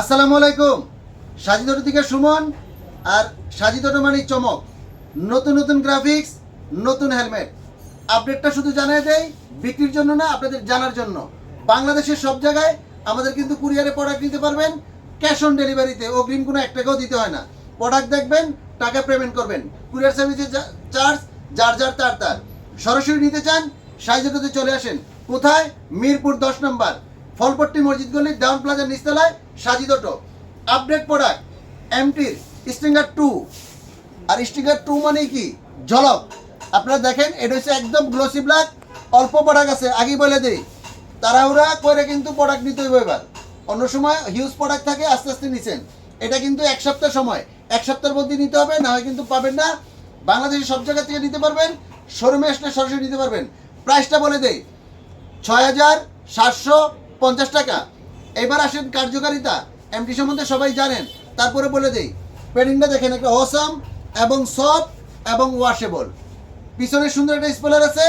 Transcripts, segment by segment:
আসসালামু আলাইকুম। সাজিদটো থেকে সুমন আর সাজিদটো মানে চমক। নতুন নতুন গ্রাফিক্স নতুন হেলমেট আপডেটটা শুধু জানিয়ে দেয় বিক্রির জন্য না, আপনাদের জানার জন্য। বাংলাদেশের সব জায়গায় আমাদের কিন্তু কুরিয়ারে প্রোডাক্ট নিতে পারবেন। ক্যাশ অন ডেলিভারিতে অগ্রিম কোনো এক দিতে হয় না। প্রোডাক্ট দেখবেন, টাকা পেমেন্ট করবেন। কুরিয়ার সার্ভিসের চার্জ যার যার তার তার। সরাসরি নিতে চান সাইজেটোতে চলে আসেন। কোথায়? মিরপুর দশ নম্বর। ফলপট্টি মসজিদ গলি, ডাউন প্লাজার নিচতলায়। সাজিদ অটো আপডেট প্রোডাক্ট এমটির স্টিঙ্গার টু আর স্টিঙ্গার টু মানে কি? ঝলক। আপনারা দেখেন, এটা হচ্ছে একদম গ্লোসি ব্ল্যাক অল্প প্রোডাক্ট আছে, আগেই বলে দিই। তাড়াহুড়া করে কিন্তু প্রোডাক্ট নিতে হইব এবার। অন্য সময় হিউজ প্রোডাক্ট থাকে, আস্তে আস্তে নিছেন। এটা কিন্তু এক সপ্তাহ সময়। এক সপ্তাহের মধ্যে নিতে হবে, না হয় কিন্তু পাবেন না। বাংলাদেশের সব জায়গা থেকে নিতে পারবেন শোরুমে আসলে সরাসরি নিতে পারবেন। প্রাইসটা বলে দেই, ছয় হাজার সাতশো পঞ্চাশ টাকা। এবার আসেন কার্যকারিতা। এমটি সম্বন্ধে সবাই জানেন। তারপরে বলে দেই, পেডিংটা দেখেন একটা অসাম এবং সফট এবং ওয়াশেবল পিছনে সুন্দর একটা স্পেলার আছে।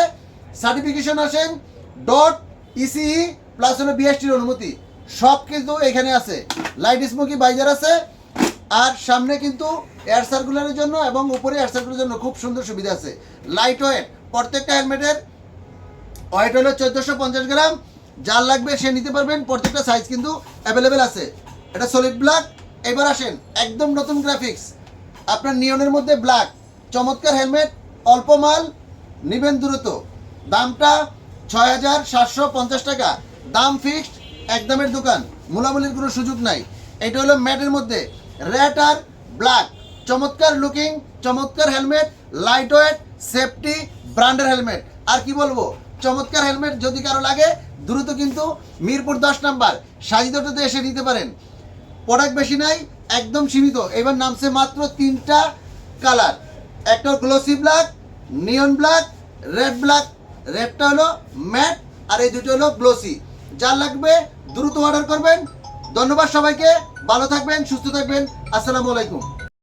সার্টিফিকেশন আসেন ডট ইসিই প্লাস হলো বিএসটির অনুমতি। সব কিন্তু এখানে আছে। লাইট স্মোকি বাইজার আছে। আর সামনে কিন্তু এয়ার সার্কুলারের জন্য এবং উপরে এয়ার সার্কুলারের জন্য খুব সুন্দর সুবিধা আছে। লাইট ওয়েট প্রত্যেকটা হেলমেটের ওয়েট হলো চোদ্দোশো পঞ্চাশ গ্রাম যার লাগবে সে নিতে পারবেন, প্রত্যেকটা সাইজ কিন্তু অ্যাভেলেবেল আছে। এটা সলিড ব্ল্যাক এবার আসেন, একদম নতুন গ্রাফিক্স আপনার নিয়নের মধ্যে ব্ল্যাক চমৎকার হেলমেট অল্প মাল, নিবেন দ্রুত। দামটা ছয় হাজার সাতশো পঞ্চাশ টাকা। দাম ফিক্সড একদমের দোকান। মূলামূলির কোনো সুযোগ নাই। এটা হলো ম্যাটের মধ্যে। রেড আর ব্ল্যাক চমৎকার লুকিং চমৎকার হেলমেট লাইট ওয়েট সেফটি ব্র্যান্ডের হেলমেট আর কি বলব? চমৎকার হেলমেট যদি কারও লাগে, দ্রুত কিন্তু মিরপুর দশ নাম্বার সাজিদটোতে এসে নিতে পারেন। প্রোডাক্ট বেশি নাই, একদম সীমিত। এবার নামছে মাত্র তিনটা কালার। একটা glossy black neon black red black রেডটা হলো ম্যাট আর এই দুটো হলো গ্লোসি যার লাগবে, দ্রুত অর্ডার করবেন। ধন্যবাদ সবাইকে, ভালো থাকবেন, সুস্থ থাকবেন। আসসালামু আলাইকুম।